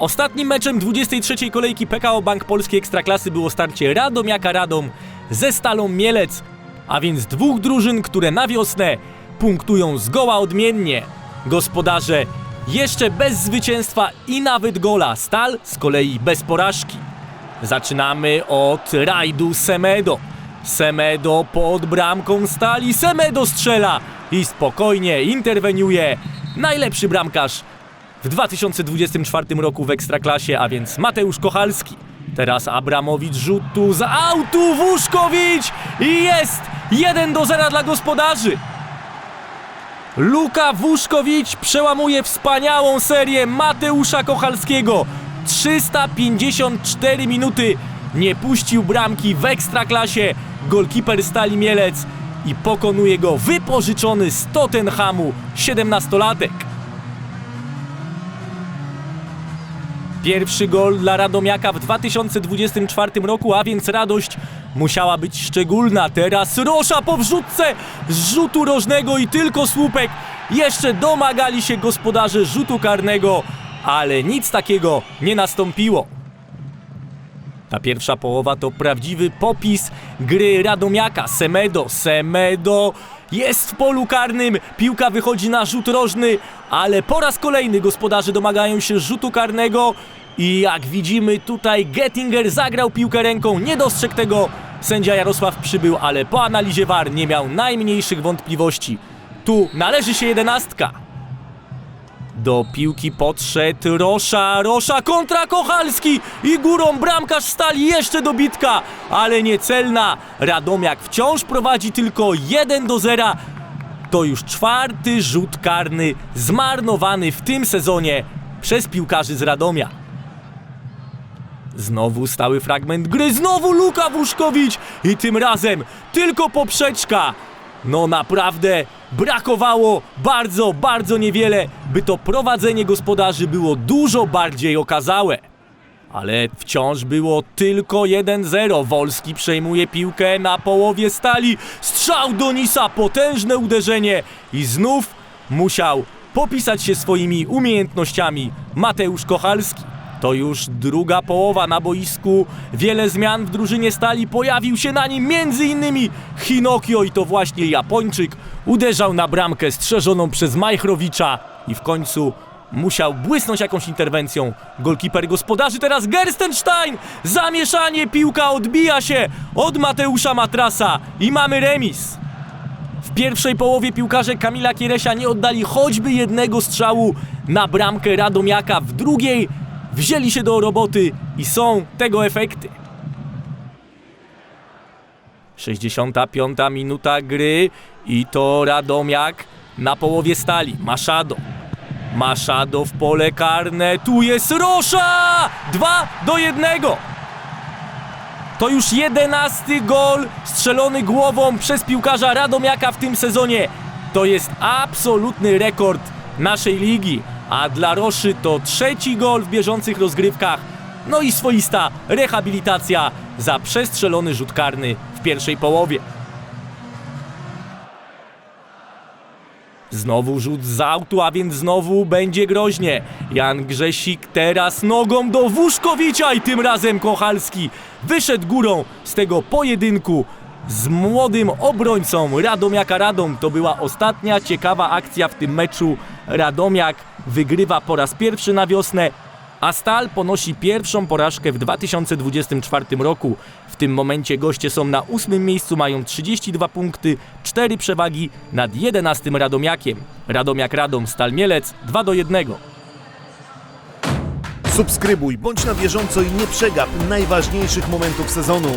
Ostatnim meczem 23. kolejki PKO Bank Polskiej Ekstraklasy było starcie Radomiaka Radom ze Stalą Mielec, a więc dwóch drużyn, które na wiosnę punktują zgoła odmiennie. Gospodarze jeszcze bez zwycięstwa i nawet gola, Stal z kolei bez porażki. Zaczynamy od rajdu Semedo. Semedo pod bramką stali, Semedo strzela i spokojnie interweniuje najlepszy bramkarz w 2024 roku w Ekstraklasie, a więc Mateusz Kochalski. Teraz Abramowicz rzut tu z autu, Wuszkowicz i jest 1 do 0 dla gospodarzy. Luka Wuszkowicz przełamuje wspaniałą serię Mateusza Kochalskiego. 354 minuty nie puścił bramki w Ekstraklasie golkiper Stali Mielec i pokonuje go wypożyczony z Tottenhamu 17-latek. Pierwszy gol dla Radomiaka w 2024 roku, a więc radość musiała być szczególna. Teraz Rosza po wrzutce z rzutu rożnego i tylko słupek. Jeszcze domagali się gospodarze rzutu karnego, ale nic takiego nie nastąpiło. Ta pierwsza połowa to prawdziwy popis gry Radomiaka. Semedo, Semedo jest w polu karnym, piłka wychodzi na rzut rożny, ale po raz kolejny gospodarze domagają się rzutu karnego i jak widzimy tutaj Gettinger zagrał piłkę ręką, nie dostrzegł tego sędzia Jarosław Przybył, ale po analizie VAR nie miał najmniejszych wątpliwości. Tu należy się jedenastka. Do piłki podszedł Rosza, Rosza kontra Kochalski i górą bramkarz stali jeszcze do bitka, ale niecelna. Radomiak wciąż prowadzi tylko 1 do 0. To już czwarty rzut karny zmarnowany w tym sezonie przez piłkarzy z Radomia. Znowu stały fragment gry, znowu Luka Wuszkowicz i tym razem tylko poprzeczka. No naprawdę brakowało bardzo, bardzo niewiele, by to prowadzenie gospodarzy było dużo bardziej okazałe. Ale wciąż było tylko 1-0. Wolski przejmuje piłkę na połowie stali. Strzał do Nisa, potężne uderzenie i znów musiał popisać się swoimi umiejętnościami Mateusz Kochalski. To już druga połowa na boisku. Wiele zmian w drużynie stali. Pojawił się na nim innymi Hinokio i to właśnie Japończyk. Uderzał na bramkę strzeżoną przez Majchrowicza i w końcu musiał błysnąć jakąś interwencją. Golkiper gospodarzy teraz Gerstenstein! Zamieszanie, piłka odbija się od Mateusza Matrasa i mamy remis. W pierwszej połowie piłkarze Kamila Kieresia nie oddali choćby jednego strzału na bramkę Radomiaka. W drugiej wzięli się do roboty i są tego efekty. 65 minuta gry i to Radomiak na połowie stali. Maszado. Maszado w pole karne. Tu jest Rosza! 2 do 1. To już jedenasty gol strzelony głową przez piłkarza Radomiaka w tym sezonie. To jest absolutny rekord naszej ligi. A dla Roszy to trzeci gol w bieżących rozgrywkach. No i swoista rehabilitacja za przestrzelony rzut karny w pierwszej połowie. Znowu rzut z autu, a więc znowu będzie groźnie. Jan Grzesik teraz nogą do Wuszkowicza i tym razem Kochalski wyszedł górą z tego pojedynku z młodym obrońcą Radomiaka Radom. To była ostatnia ciekawa akcja w tym meczu. Radomiak wygrywa po raz pierwszy na wiosnę, a Stal ponosi pierwszą porażkę w 2024 roku. W tym momencie goście są na ósmym miejscu, mają 32 punkty, 4 przewagi nad 11 Radomiakiem. Radomiak Radom, Stal Mielec 2 do 1. Subskrybuj, bądź na bieżąco i nie przegap najważniejszych momentów sezonu.